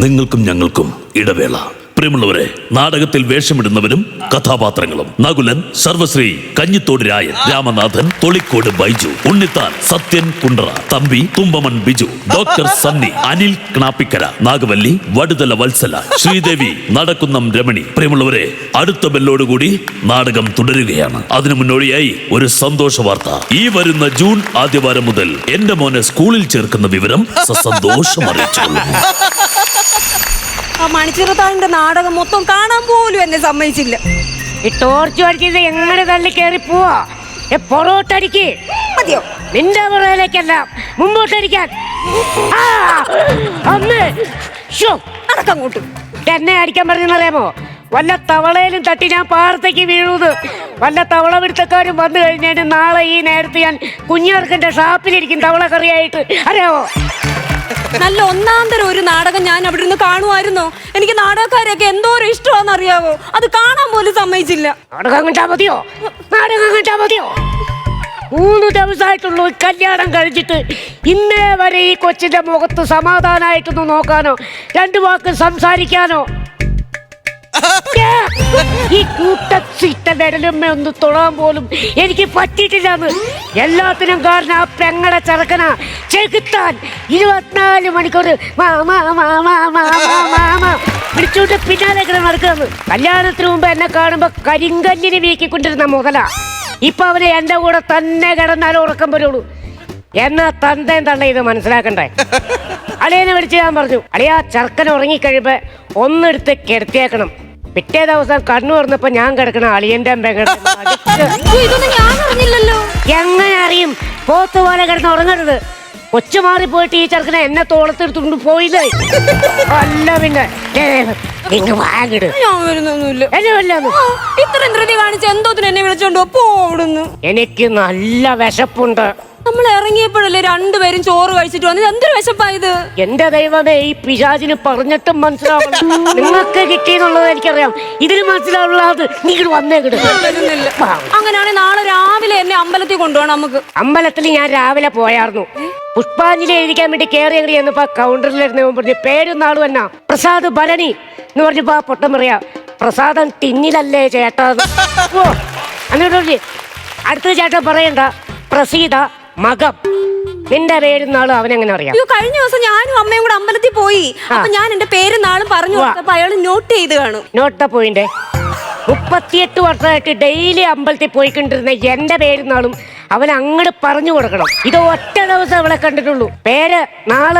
നിങ്ങൾക്കും ഞങ്ങൾക്കും ഇടവേള. പ്രിയമുള്ളവരെ നാടകത്തിൽ വേഷമിടുന്നവരും കഥാപാത്രങ്ങളും. നകുലൻ സർവശ്രീ കഞ്ഞിത്തോട് രായൻ രാമനാഥൻ തൊളിക്കോട് ബൈജു ഉണ്ണിത്താൻ സത്യൻ കുണ്ടറ തമ്പി തുമ്പമൺ ബിജു ഡോക്ടർ സണ്ണി അനിൽ ക്നാപ്പിക്കര നാഗവല്ലി വടുതല വത്സല ശ്രീദേവി നടക്കുന്നം രമണി. പ്രിയമുള്ളവരെ അടുത്ത ബെല്ലോടുകൂടി നാടകം തുടരുകയാണ്. അതിനു മുന്നോടിയായി ഒരു സന്തോഷ വാർത്ത. ഈ വരുന്ന ജൂൺ ആദ്യവാരം മുതൽ എന്റെ മോനെ സ്കൂളിൽ ചേർക്കുന്ന വിവരം സസന്തോഷം അറിയിച്ചുകൊള്ളുന്നു ആ മണിച്ചിറത്താഴിന്റെ നാടകം. മൊത്തം കാണാൻ പോലും എന്നെ സമ്മതിച്ചില്ല. ഈ ടോർച്ച് അടിച്ചത് എങ്ങനെ തള്ളി കയറി പോവാ? ഏ, പുറകോട്ടടിക്ക് മതിയോ? നിന്റെ പുറകിലേക്കല്ല മുമ്പോട്ടടിക്കാൻ ആ, അമ്മേ. ശ്ശോ, അടക്കങ്ങോട്ട് എന്നെ അടിക്കാൻ പറഞ്ഞറിയാമോ വല്ല തവളയിലും തട്ടി ഞാൻ പാറത്തേക്ക് വീഴുന്നത്. വല്ല തവള പിടുത്തക്കാരും വന്നു കഴിഞ്ഞാൽ നാളെ ഈ നേരത്തെ ഞാൻ കുഞ്ഞാർക്കന്റെ ഷാപ്പിലിരിക്കും തവള കറിയായിട്ട് അറിയാമോ നല്ല ഒന്നാം തരം ഒരു നാടകം ഞാൻ അവിടെ നിന്ന് കാണുമായിരുന്നോ. എനിക്ക് നാടകക്കാരെയൊക്കെ എന്തോരം ഇഷ്ടമാണെന്ന് അറിയാവോ അത് കാണാൻ പോലും സമ്മതിച്ചില്ല. നാടകം കണ്ടാ മതിയോ? നാടകം കണ്ടാ മതിയോ? മൂന്ന് ദിവസമായിട്ടുള്ള കല്യാണം കഴിച്ചിട്ട് ഇന്നേ വരെ ഈ കൊച്ചിന്റെ മുഖത്ത് സമാധാനമായിട്ടൊന്ന് നോക്കാനോ രണ്ടു വാക്ക് സംസാരിക്കാനോ ഈ കൂട്ടച്ചിട്ട വിരലുമ്മ ഒന്ന് തൊടാൻ പോലും എനിക്ക് പറ്റിയിട്ടില്ലാന്ന്. എല്ലാത്തിനും കാരണം ആ പെങ്ങടെ ചെറുക്കന. ചെകുത്താൻ ഇരുപത്തിനാല് മണിക്കൂർ. വിളിച്ചോണ്ട് പിന്നാലെ ഇങ്ങനെ നടക്കുന്നത് കല്യാണത്തിന് മുമ്പ് എന്നെ കാണുമ്പോ കരിങ്കല്ലിന് വീക്കിക്കൊണ്ടിരുന്ന മുതല. ഇപ്പൊ അവന് എന്റെ കൂടെ തന്നെ കിടന്നാലും ഉറക്കം വരുള്ളൂ. എന്നാ തന്തയും തള്ള ഇത് മനസ്സിലാക്കണ്ടേ? അളിയനെ വിളിച്ച് ഞാൻ പറഞ്ഞു അളിയാ ചെറുക്കൻ ഉറങ്ങിക്കഴിയുമ്പോ ഒന്നെടുത്ത് കിടത്തിയേക്കണം. പിറ്റേ ദിവസം കണ്ണു തുറന്നപ്പോ ഞാൻ കിടക്കണ അളിയന്റെ അറിഞ്ഞില്ലല്ലോ. എങ്ങനെ അറിയും? പോത്ത് പോലെ കിടന്ന് ഉറങ്ങരുത്. കൊച്ചു മാറിപ്പോയിട്ട് ഈ ചെറുക്കനെ എന്നെ തോളത്തെടുത്തുകൊണ്ട് പോയില്ലേ? അല്ല പിന്നെ. ഞാൻ വരുന്നൊന്നുമില്ല. എന്നെ വല്ലാന്ന് ആ, ഇത്രയും ധൃതി കാണിച്ച് എന്തോത്തിന് എന്നെ വിളിച്ചോണ്ട് പോ എനിക്ക് നല്ല വിശപ്പുണ്ട്. നമ്മൾ ഇറങ്ങിയപ്പോഴല്ലേ രണ്ടുപേരും ചോറ് കഴിച്ചിട്ട് വന്നത്? എന്തൊരു വിശപ്പായത്? എന്റെ ദൈവമേ ഈ പിശാചിന് പറഞ്ഞിട്ടും മനസ്സിലാവണം. നിങ്ങൾക്ക് കിട്ടിയെന്നുള്ളത് എനിക്കറിയാം. ഇതിന് മനസ്സിലാവുള്ളത് നിങ്ങൾ വന്നേ വരുന്നില്ല. അങ്ങനെയാണെങ്കിൽ നാളെ രാവിലെ എന്നെ അമ്പലത്തിൽ കൊണ്ടുപോകണം നമുക്ക്. അമ്പലത്തിൽ ഞാൻ രാവിലെ പോയായിരുന്നു പുഷ്പാഞ്ജലി എഴുതിക്കാൻ വേണ്ടി കയറി ചെന്നപ്പോ കൗണ്ടറിലിരുന്ന് പറഞ്ഞു പേരും നാളും എന്നാ. പ്രസാദ് ഭരണി എന്ന് പറഞ്ഞപ്പോ ആ പൊട്ടം പറയാ. പ്രസാദം ടിന്നിലല്ലേ ചേട്ടാ. അങ്ങനെ ഓ എന്നിട്ട് പറഞ്ഞു, അടുത്ത ചേട്ടൻ പറയണ്ട. പ്രസീത മകം. നിന്റെ പേരും നാളും അവനെങ്ങനെ അറിയാം? അയ്യോ കഴിഞ്ഞ ദിവസം ഞാനും അമ്മയും കൂടെ അമ്പലത്തിൽ പോയി. അപ്പൊ ഞാൻ എന്റെ പേര് നാളും പറഞ്ഞു. കൊടുത്തപ്പോ അയാൾ നോട്ട് ചെയ്ത് കാണും. നോട്ട പോയിന്റെ മുപ്പത്തിയെട്ട് വർഷമായിട്ട് ഡെയിലി അമ്പലത്തിൽ പോയിക്കൊണ്ടിരുന്ന എന്റെ പേര് നാളും അവൻ അങ്ങോട്ട് പറഞ്ഞു കൊടുക്കണം. ഇത് ഒറ്റ ദിവസം അവളെ കണ്ടിട്ടുള്ളൂ. പേര് നാൾ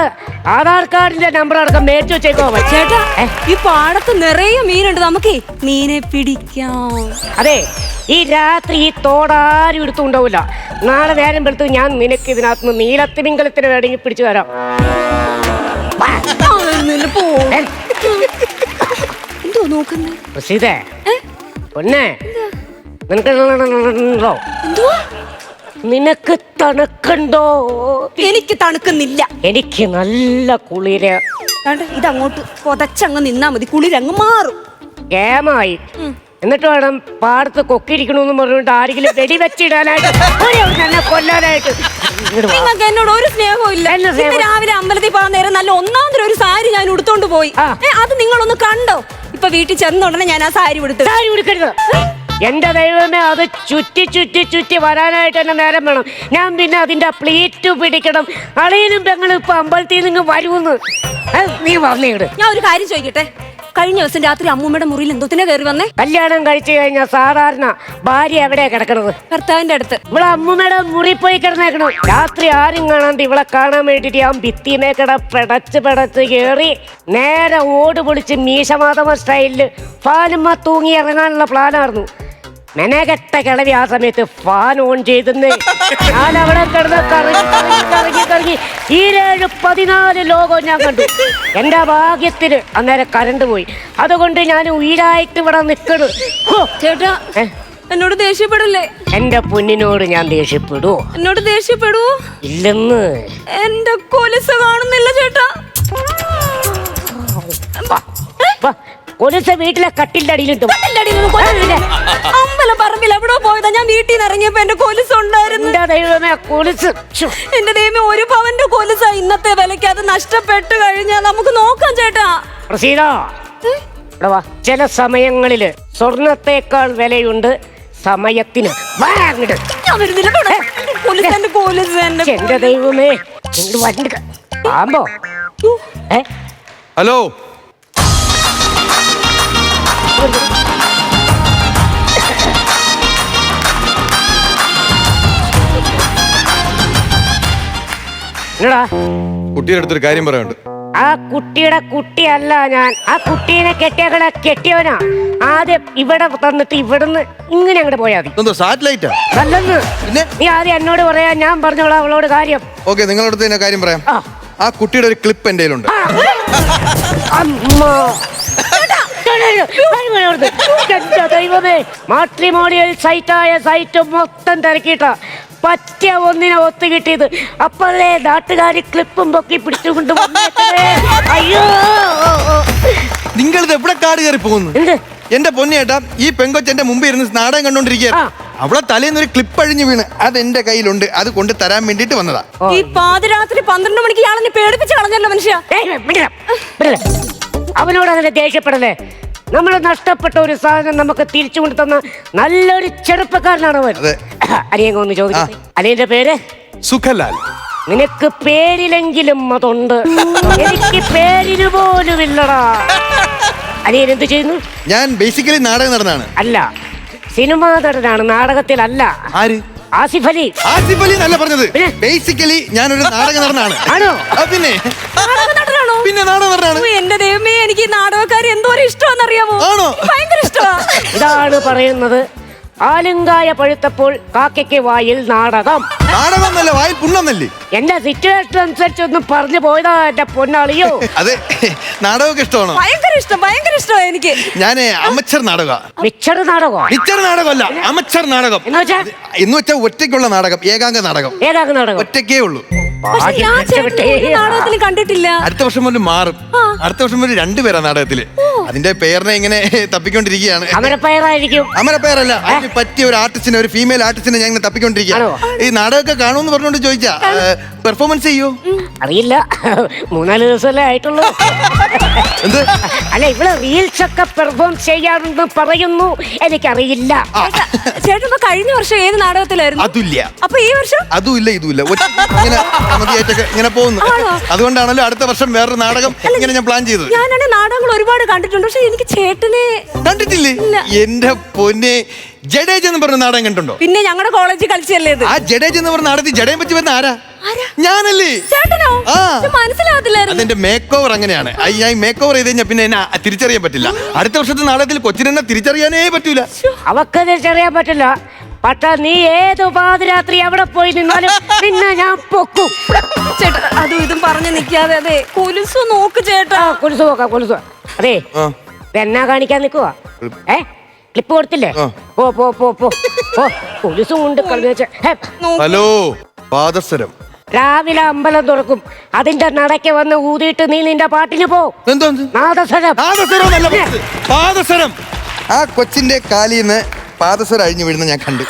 ആധാർ കാർഡിന്റെ നമ്പർ അടക്കം മേടിച്ചു വെച്ചേക്കോ അവൻ. ചേട്ടാ ഈ പാടത്ത് നിറയെ മീനുണ്ട്. നമുക്ക് മീനെ പിടിക്കാം. അതെ ഈ രാത്രി ഈ തോടാരും എടുത്തുണ്ടാവില്ല നാളെ നേരം വെളുത്ത് ഞാൻ നിനക്ക് ഇതിനകത്ത് നീലത്തിമിംഗലത്തിന് വേണമെങ്കിൽ പിടിച്ചു തരാം. എന്തോ നോക്കുന്നേ? പൊന്നെ നിനക്ക്? എന്തോ നിനക്ക് തണുക്കുണ്ടോ? എനിക്ക് തണുക്കുന്നില്ല. എനിക്ക് നല്ല കുളിര്. കണ്ട്? ഇതങ്ങോട്ട് പൊതച്ചങ്ങ് നിന്നാ മതി. കുളിരങ്ങ് മാറും. ഏമായി എന്നിട്ട് വേണം പാടത്ത് കൊക്കിരിക്കണമെന്ന് പറഞ്ഞിട്ട് ആരെങ്കിലും വെടി വെച്ചിടാനായിട്ട് കൊല്ലാനായിട്ട്. ഇങ്ങട് വാ. നിങ്ങൾക്ക് എന്നോട് ഒരു സ്നേഹവും ഇല്ല. എന്നെ ഇന്ന് രാവിലെ അമ്പലത്തിൽ പോകാൻ നേരം നല്ല ഒന്നാം ഒരു സാരി ഞാൻ ഉടുത്തോണ്ട് പോയി. ആ. ഏ, അത് നിങ്ങളൊന്ന് കണ്ടോ? ഇപ്പൊ വീട്ടിൽ ചെന്നുടനെ ഞാൻ ആ സാരി ഉടുത്തു സാരി ഉടുക്കരുത്. എന്റെ ദൈവമേ അത് ചുറ്റി ചുറ്റി ചുറ്റി വരാനായിട്ട് തന്നെ നേരം വേണം. ഞാൻ പിന്നെ അതിന്റെ പ്ലേറ്റ് പിടിക്കണം. അളിയനും പെങ്ങളും ഇപ്പൊ അമ്പലത്തിൽ നിന്ന് വരുമെന്ന് നീ പറഞ്ഞിട്ട് ഞാൻ ഒരു കാര്യം ചോദിക്കട്ടെ? കഴിഞ്ഞ ദിവസം രാത്രി അമ്മൂമ്മയുടെ മുറിയിൽ എന്തോത്തിനെ കയറി വന്നേ? കല്യാണം കഴിച്ചു കഴിഞ്ഞാൽ സാധാരണ ഭാര്യ എവിടെയാ കിടക്കണത്? ഭർത്താവിന്റെ അടുത്ത്. ഇവിടെ അമ്മൂമ്മയുടെ മുറി പോയി കിടന്നേക്കണു. രാത്രി ആരും കാണാണ്ട് ഇവളെ കാണാൻ വേണ്ടിട്ട് ഞാൻ ഭിത്തിനെ കിട പെടച്ച് പെടച്ച് കയറി നേരെ ഓട് പൊളിച്ച് മീശമാധവ സ്റ്റൈലിൽ ഫാനുമ്മ തൂങ്ങി ഇറങ്ങാനുള്ള പ്ലാനായിരുന്നു മെനകെട്ട കിളവി ആ സമയത്ത് ഫാൻ ഓൺ ചെയ്തെന്ന്. ഞാൻ അവിടെ കിടന്ന് കറങ്ങി കറങ്ങി കറങ്ങി കറങ്ങി. ഈരേഴ് പതിനാല് ലോകം ഞാൻ കണ്ടു. എന്റെ ഭാഗ്യത്തിന് അന്നേരം കരണ്ട് പോയി. അതുകൊണ്ട് ഞാൻ ഉയരായിട്ട് ഇവിടെ നിൽക്കണു ചേട്ടാ എന്നോട് ദേഷ്യപ്പെടല്ലേ? എന്റെ പൊന്നിനോട് ഞാൻ ദേഷ്യപ്പെടൂ. എന്നോട് ദേഷ്യപ്പെടൂ? ഇല്ലെന്ന്. എന്റെ കൊലുസ് കാണുന്നില്ല ചേട്ടാ. വാ, വാ, കൊലുസ് വീട്ടിലെ കട്ടിന്റെ അടിയിലിട്ടു കട്ടിലിന്റെ അടിയിൽ നിന്ന്. അമ്പല പറമ്പിൽ എവിടെ പോയതാ. ഞാൻ വീട്ടിൽ നിന്ന് ഇറങ്ങിയപ്പോ എന്റെ കൊലുസ് ഉണ്ടായിരുന്നു. എന്റെ ദൈവമേ കൊലുസ്. ശ്ശോ. എന്റെ ദൈവമേ ഒരു പവന്റെ കൊലുസാ ഇന്നത്തെ വിലയ്ക്ക്. അത് നഷ്ടപ്പെട്ട് കഴിഞ്ഞാൽ നമുക്ക് നോക്കാം ചേട്ടാ. പ്രസീത ഇവിടെ വാ. ചില സമയങ്ങളിൽ സ്വർണത്തേക്കാൾ വിലയുണ്ട് സമയത്തിന്. വാ അങ്ങട്. ഞാൻ വരുന്നില്ല. കേട്ടോ. കൊലുസ് എന്റെ കൊലുസ് എന്റെ ശ്ശെ, എന്റെ ദൈവമേ ഇങ്ങട് വരണ്ട പാമ്പോ ഏ ഹലോ. എന്നടാ കുട്ടിയുടെ അടുത്തൊരു കാര്യം പറയാനുണ്ട്. ആ കുട്ടിയുടെ കുട്ടിയല്ല ഞാൻ. ആ കുട്ടീനെ കെട്ടിയകളെ കെട്ടിയവനാ. ആദ്യം ഇവിടെ തന്നിട്ട് ഇവിടുന്ന് ഇങ്ങനെ അങ്ങോട്ട് പോയാ മതി. എന്തോ സാറ്റലൈറ്റാ? നല്ലെന്ന് പിന്നെ? നീ ആദ്യം എന്നോട് പറയാ ഞാൻ പറഞ്ഞോളാം അവളോട് കാര്യം. ഓക്കെ നിങ്ങളുടെ അടുത്ത് തന്നെ കാര്യം പറയാം. ആ. ആ കുട്ടിയുടെ ഒരു ക്ലിപ്പ് എന്റെ കയ്യിലുണ്ട്. അമ്മ. എന്റെ ദൈവമേ? മാട്രിമോണിയൽ സൈറ്റായ സൈറ്റ് മൊത്തം തിരക്കിയിട്ട. പറ്റിയ ഒന്നിനെ ഒത്തു കിട്ടിയത്. അപ്പോഴേ നാട്ടുകാർ ക്ലിപ്പും പൊക്കി പിടിച്ചുകൊണ്ട്. അയ്യോ. നിങ്ങളിത് എവിടെ കാട് കയറി പോകുന്നു? എന്ത്? എന്റെ പൊന്നേട്ടാ ഈ പെങ്കൊച്ചെന്റെ മുമ്പ് ഇരുന്ന് നാടകം കണ്ടോണ്ടിരിക്കുക. അവളെ തലേന്ന് ഒരു ക്ലിപ്പ് അഴിഞ്ഞു വീണ്. അത് എന്റെ കയ്യിലുണ്ട്. അത് കൊണ്ട് തരാൻ വേണ്ടിട്ട് വന്നതാ. ഈ പാതിരാത്രി പന്ത്രണ്ട് മണിക്ക് ഇയാളെ പേടിപ്പിച്ച് കളഞ്ഞല്ലോ മനുഷ്യ. അവനോട് അങ്ങനെ ദേഷ്യപ്പെടലേ നമ്മൾ നഷ്ടപ്പെട്ട ഒരു സാധനം നമുക്ക് തിരിച്ചു കൊണ്ടു തന്ന നല്ലൊരു ചെറുപ്പക്കാരനാണ് അവൻ. അതെ. അനിയൻ ഒന്ന് ചോദിച്ചു അനിയന്റെ പേര്? സുഖലാൽ. നിനക്ക് പേരിലെങ്കിലും അതുണ്ട്. എനിക്ക് പേരിന് പോലും ഇല്ലടാ അനിയൻ എന്ത് ചെയ്യുന്നു? ഞാൻ ബേസിക്കലി നാടകം നടനാണ്. അല്ല. സിനിമാ നടനാണ്. നാടകത്തിലല്ല. ആര്? ആസിഫ് അലി. ആസിഫ് അലി എന്നല്ല പറഞ്ഞത്. പിന്നെ? ബേസിക്കലി ഞാനൊരു നാടക നടനാണ്. ആണോ? ആ, പിന്നെ? പിന്നെ നാടകം എന്റെ ദൈവമേ എനിക്ക് നാടകക്കാർ എന്തോ എന്തോരം ഇഷ്ടമാണെന്നറിയാമോ? ആണോ? ഭയങ്കര ഇഷ്ടമാ. ഇതാണ് പറയുന്നത്. ആലുങ്കായ പഴുത്തപ്പോൾ കാക്കയ്ക്ക് വായിൽ നാടകം. നാടകം എന്നല്ല വായിൽ പുണ്ണെന്നല്ലേ? എന്റെ സിറ്റുവേഷൻ അനുസരിച്ച് ഒന്ന് പറഞ്ഞു പോയതാ എന്റെ പൊന്നാളിയോ. അതെ നാടകമൊക്കെ ഇഷ്ടമാണോ? ഭയങ്കര ഇഷ്ടം ഭയങ്കര ഇഷ്ടമാണ് എനിക്ക്. ഞാൻ അമച്ചർ നാടക. മിച്ചർ നാടകം? മിച്ചർ നാടകമല്ല അമച്ചർ നാടകം. എന്ന് വെച്ചാൽ ഒറ്റയ്ക്കുള്ള നാടകം ഏകാംഗ നാടകം. ഏകാംഗ നാടകം. ഒറ്റയ്ക്കേ ഉള്ളൂ. പക്ഷെ ഞാൻ ചേട്ടനെ ഒരു നാടകത്തിൽ കണ്ടിട്ടില്ല. അടുത്ത വർഷം മുതൽ മാറും. അടുത്ത വർഷം മുതൽ രണ്ടുപേരാ നാടകത്തിൽ. അതിന്റെ പേരിനെ ഇങ്ങനെ തപ്പിക്കൊണ്ടിരിക്കുകയാണ്. അമരപ്പയറായിരിക്കും. അമര പേരല്ല അതിന് പറ്റിയ ഒരു ആർട്ടിസ്റ്റിനെ ഒരു ഫീമെയിൽ ആർട്ടിസ്റ്റിനെ ഞാൻ ഇങ്ങനെ തപ്പിക്കൊണ്ടിരിക്കുകയാണ്. ഈ നാടകമൊക്കെ കാണുമെന്ന് പറഞ്ഞുകൊണ്ട് ചോദിച്ചാ പെർഫോമൻസ് ചെയ്യോ. അറിയില്ല. മൂന്നാൽ ദിവസമല്ലേ ആയിട്ടുള്ളൂ. എന്ത്? അല്ല ഇവിടെ റീൽസ് ഒക്കെ പെർഫോം ചെയ്യാറുണ്ട് പറയുന്നു. എനിക്കറിയില്ല. ചേട്ടാ, ചേട്ടൻ ഇപ്പൊ കഴിഞ്ഞ വർഷം ഏത് നാടകത്തിലായിരുന്നു? അതില്ല അപ്പൊ ഈ വർഷം? അതുമില്ല ഇല്ല ഇതുമില്ല. ഒറ്റ ഇങ്ങനെ മതിയായിട്ടൊക്കെ ഇങ്ങനെ പോകുന്നു? അതുകൊണ്ടാണല്ലോ അടുത്ത വർഷം വേറൊരു നാടകം ഇങ്ങനെ ഞാൻ പ്ലാൻ ചെയ്തത്. ഞാനാണ് നാടകങ്ങൾ ഒരുപാട് കണ്ടിട്ടുണ്ട്. പക്ഷെ എനിക്ക് ചേട്ടനെ കണ്ടിട്ടില്ലേ. എന്റെ പൊന്നെ ജഡേജ് എന്ന് പറഞ്ഞ നാടകം കണ്ടുണ്ടോ പിന്നെ ഞങ്ങളുടെ കോളേജിൽ കളിച്ചല്ലേ ഇത്? ആ ജഡേജ് എന്ന് പറഞ്ഞ നാടകത്തിൽ ജഡയും പറ്റി വരുന്ന ആരാ? ഞാനല്ലേ? ചേട്ടനോ? മനസ്സിലാകത്തില്ലായിരുന്നു. അതെന്റെ മേക്ക് ഓവർ അങ്ങനെയാണ്. ആ, ഞാൻ മേക്ക് ഓവർ ചെയ്ത് കഴിഞ്ഞാൽ പിന്നെ എന്നെ തിരിച്ചറിയാൻ പറ്റില്ല. അടുത്ത വർഷത്തെ നാടകത്തിൽ കൊച്ചിനെന്നെ തിരിച്ചറിയാനേ പറ്റൂല. അവക്ക് തിരിച്ചറിയാൻ പറ്റില്ല. പക്ഷെ നീ ഏത് പാതിരാത്രി അവിടെ പോയി നിന്നാലും പിന്നെ ഞാൻ പൊക്കും. ചേട്ടാ അതും ഇതും പറഞ്ഞു നിക്കാതെ അതെ കുലുസു നോക്ക് ചേട്ടാ. ആ കൊലുസ് നോക്കാം കൊലുസ്. അതെ ആ. ഇത് എന്നാ കാണിക്കാൻ നിൽക്കുക ഏ ക്ലിപ്പ് കൊടുത്തില്ലേ? ആ. പോ പോ പോ പോ. പോ കൊലുസും കൊണ്ട് കളഞ്ഞ നോക്ക്. ഹലോ പാദസരം. രാവിലെ അമ്പലം തുറക്കും. അതിന്റെ നടക്ക് വന്ന് ഊതിയിട്ട് നീ നിന്റെ പാട്ടിന് പോ. എന്തോ നാദസ്വരം. പാദസരം എന്നല്ല പറഞ്ഞത്. പാദസരം ആ കൊച്ചിന്റെ കാലിൽ നിന്ന് പാദസരം അഴിഞ്ഞു വീഴുന്ന ഞാൻ കണ്ടു.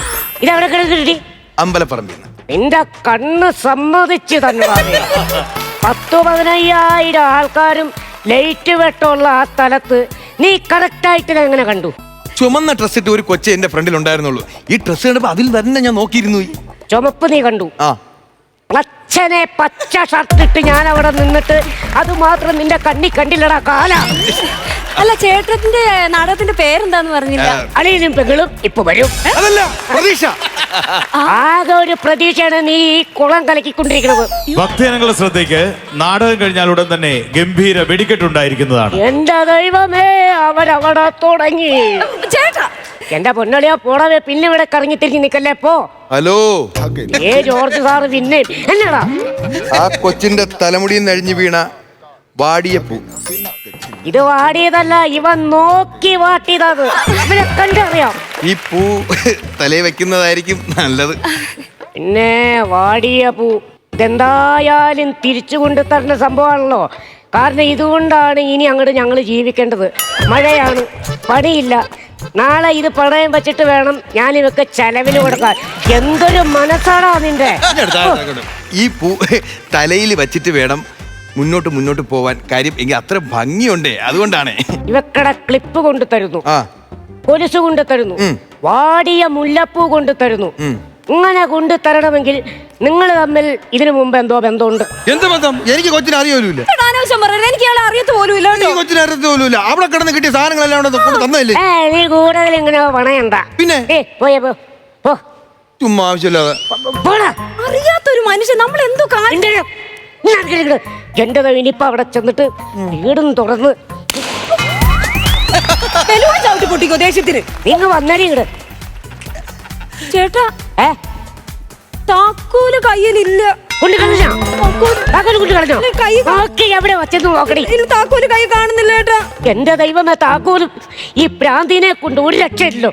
ഇതെവിടെ കിടക്കി അമ്പലപ്പറമ്പിൽ നിന്ന്. നിന്റെ കണ്ണ് സമ്മതിച്ചു തന്നെ പത്തു പതിനയ്യായിരം ആൾക്കാരും ലൈറ്റ് വെട്ടമുള്ള ആ സ്ഥലത്ത് നീ കറക്റ്റായിട്ട് എങ്ങനെ കണ്ടു? ചുമന്ന ഡ്രസ് ഇട്ട് ഒരു കൊച്ചു എന്റെ ഫ്രണ്ടിൽ ഉണ്ടായിരുന്നുള്ളൂ. ഈ ഡ്രസ് കണ്ടപ്പോ അതിൽ തന്നെ ഞാൻ നോക്കിയിരുന്നു. ചുമപ്പ് നീ കണ്ടു. ആ. പച്ചനെ പച്ച ഷർട്ടിട്ട് ഞാൻ അവിടെ നിന്നിട്ട് അത് മാത്രം നിന്റെ കണ്ണി കണ്ടില്ലടാ കാല. അല്ല ചേട്ടത്തിന്റെ നാടകത്തിന്റെ പേരെന്താന്ന് പറഞ്ഞില്ല? അളിയനും പെങ്ങളും ഇപ്പൊ വരും. അതല്ല പ്രതീക്ഷ. ആകെ ഒരു പ്രതീക്ഷയാണ് നീ ഈ കുളം കലക്കിക്കൊണ്ടിരിക്കുന്നത്. ഭക്തജനങ്ങളുടെ ശ്രദ്ധയ്ക്ക് നാടകം കഴിഞ്ഞാൽ ഉടൻ തന്നെ ഗംഭീര വെടിക്കെട്ടുണ്ടായിരിക്കുന്നതാണ്. എന്റെ ദൈവമേ അവരവിടെ തുടങ്ങി. ചേട്ടാ എന്റെ പൊന്നളിയാ പോടവേ പിന്നെ ഇവിടെ കറങ്ങി തിരിഞ്ഞ് നിക്കല്ലേ പോ. ഹലോ. ഏ ജോർജ് സാർ പിന്നെ എന്നടാ? ആ കൊച്ചിന്റെ തലമുടിയിൽ നഴിഞ്ഞു വീണ വാടിയ പൂ. ഇത് വാടിയതല്ല ഇവൻ നോക്കി വാട്ടിയതാണ് ഇവനെ കണ്ടറിയാം. ഈ പൂ തലയിൽ വെക്കുന്നതായിരിക്കും നല്ലത്. പിന്നെ വാടിയ പൂ ഇതെന്തായാലും തിരിച്ചു കൊണ്ടു തരുന്ന സംഭവമാണല്ലോ. കാരണം ഇതുകൊണ്ടാണ് ഇനി അങ്ങോട്ട് ഞങ്ങൾ ജീവിക്കേണ്ടത്. മഴയാണ് പണിയില്ല. നാളെ ഇത് പണയം വെച്ചിട്ട് വേണം ഞാൻ ഇവക്ക് ചെലവിന് കൊടുക്കാൻ. എന്തൊരു മനസ്സാണോ നിന്റെ. ഈ പൂ തലയിൽ വെച്ചിട്ട് വേണം മുന്നോട്ട് മുന്നോട്ട് പോവാൻ. കാര്യം എങ്കിൽ അത്ര ഭംഗിയുണ്ടേ. അതുകൊണ്ടാണ്. ഇവക്കടെ ക്ലിപ്പ് കൊണ്ടു തരുന്നു കൊലുസ് കൊണ്ട് തരുന്നു വാടിയ മുല്ലപ്പൂ കൊണ്ട് തരുന്നു. ഇങ്ങനെ കൊണ്ടു തരണമെങ്കിൽ നിങ്ങൾ തമ്മിൽ ഇതിനു മുമ്പ് എന്തോ ബന്ധമുണ്ട്. എന്ത് ബന്ധം? എനിക്ക് കൊച്ചിനെ പറയരുത് എനിക്ക് അയാളെ അറിയത്ത് പോലും ഇല്ല എനിക്ക് കേട്ടോ കൊച്ചിനെ അറിയത്ത് പോലുമില്ല. അവിടെ കിടന്ന് കിട്ടിയ സാധനങ്ങളെല്ലാം അവിടെ കൊണ്ട് തന്നതല്ലേ? ഏ നീ കൂടുതൽ ഇങ്ങനെ പണയണ്ട. പിന്നെ? ഏ പോയേ പോ പോ. ചുമ്മാ ആവശ്യമില്ലാതെ. പോ- പോടാ. അറിയാത്തൊരു മനുഷ്യൻ നമ്മൾ എന്തോ ഇങ്ങട്. എന്റെ ഇനിയിപ്പൊ അവിടെ ചെന്നിട്ട് വീടും തുറന്ന് ചവിട്ടി പൊട്ടിക്കോ ദേഷ്യത്തിന്? നിങ്ങൾ വന്നടി ഇങ്ങട്. ചേട്ടാ താക്കോൽ കയ്യിലില്ല. താക്കോൽ കൈ എവിടെ വച്ചെന്ന് നോക്കടി ഇതിൽ കൈ കാണുന്നില്ല ചേട്ടാ എന്റെ ദൈവമേ താക്കോലും ഈ പ്രാന്തിനെ കൊണ്ട് ഒരു രക്ഷയില്ലോ.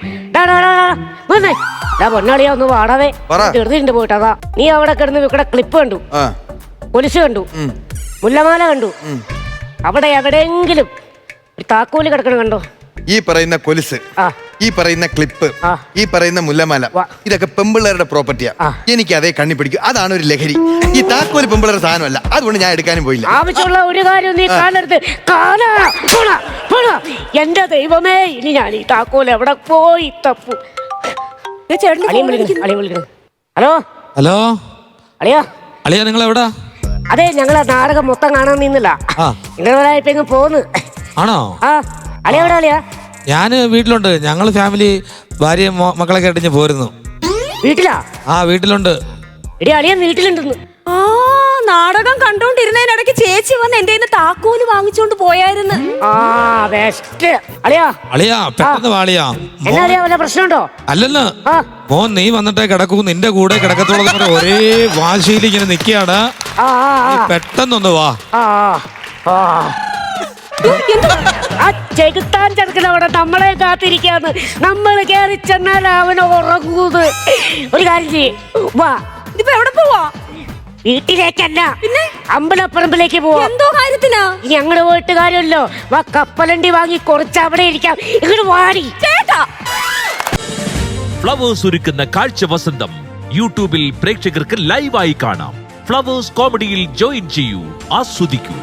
പൊന്നാളിയാ ഒന്ന് വാടാതെ. ചെറുതിണ്ട് പോയിട്ടതാ. നീ അവിടെ കിടന്ന് ഇവിടെ ക്ലിപ്പ് കണ്ടു. പൊലിസ് കണ്ടു. മുല്ലമാല കണ്ടു. അവിടെ എവിടെയെങ്കിലും ഒരു താക്കോൽ കിടക്കണം കണ്ടോ? ഈ പറയുന്ന കൊലിസ്. ആ. ഈ പറയുന്ന ക്ലിപ്പ് ഈ പറയുന്ന മുല്ലമാല ഇതൊക്കെ പെമ്പിള്ളേരുടെ പ്രോപ്പർട്ടിയാ എനിക്ക് അതേ കണ്ണി പിടിക്കും. അതാണ് ഒരു ലഹരി. ഈ താക്കോൽ പെമ്പിള്ളേരുടെ സാധനമല്ല. അതുകൊണ്ട് ഞാൻ എടുക്കാനും പോയില്ല. ആവശ്യമുള്ള ഒരു കാര്യം നീ കാണരുത്. കാണാ പോടാ, പോടാ. എന്റെ ദൈവമേ ഇനി ഞാൻ ഈ താക്കോൽ എവിടെ പോയി തപ്പു. ഹലോ? ഹലോ? അളിയാ? അളിയ നിങ്ങൾ എവിടാ അതെ ഞങ്ങളെ നാടകം മൊത്തം കാണാൻ നിന്നില്ല. ഇപ്പൊ പോന്ന്. ആണോ? ആ. അളിയ എവിടെ അളിയാ? ഞാൻ വീട്ടിലുണ്ട്. ഞങ്ങൾ ഫാമിലി ഭാര്യയും മക്കളൊക്കെ ആയിട്ട് പോരുന്നു. വീട്ടിലാ? ആ വീട്ടിലുണ്ട്. എടി അളിയൻ വീട്ടിലുണ്ടെന്ന്. ആ നാടകം കണ്ടോണ്ടിരുന്നതിനിടയ്ക്ക് ചേച്ചി വന്ന് എന്റെ താക്കോൽ വാങ്ങിച്ചോണ്ട് പോയായിരുന്നു. ആ ബെസ്റ്റ് അളിയാ. അളിയാ പെട്ടെന്ന് വാളിയാ എന്നാ അളിയാ വല്ല പ്രശ്നമുണ്ടോ? അല്ലല്ലോ. മോൻ നീ വന്നിട്ടേ കിടക്കൂ. നിന്റെ കൂടെ കിടക്കത്തോളം ഒരേ വാശിയിൽ ഇങ്ങനെ നിൽക്കുകയാണ് പെട്ടെന്നൊന്ന് വാ. ആ ആ ആ ചെകുത്താൻ ചെറുക്കൻ അവിടെ നമ്മളെ കാത്തിരിക്കാന്ന് നമ്മൾ കയറി ചെന്നാൽ അവനെ ഉറങ്ങൂത് ഒരു കാര്യം ചെയ്യ്. വാ. ഇതിപ്പോ എവിടെ പോവാ? വീട്ടിലേക്കല്ല. പിന്നെ? അമ്പലപ്പറമ്പിലേക്ക് പോവാ. എന്തോ കാര്യത്തിനാ? ഇനി അങ്ങോട്ട് പോയിട്ട് കാര്യമല്ലോ വാ കപ്പലണ്ടി വാങ്ങി കുറച്ച് അവിടെ ഇരിക്കാം. ഇങ്ങോട്ട് വാടി. ചേട്ടാ! ഫ്ലവേഴ്സ് ഒരുക്കുന്ന കാഴ്ച വസന്തം യൂട്യൂബിൽ പ്രേക്ഷകർക്ക് ലൈവായി കാണാം. ഫ്ലവേഴ്സ് കോമഡിയിൽ ജോയിൻ ചെയ്യൂ. ആസ്വദിക്കൂ.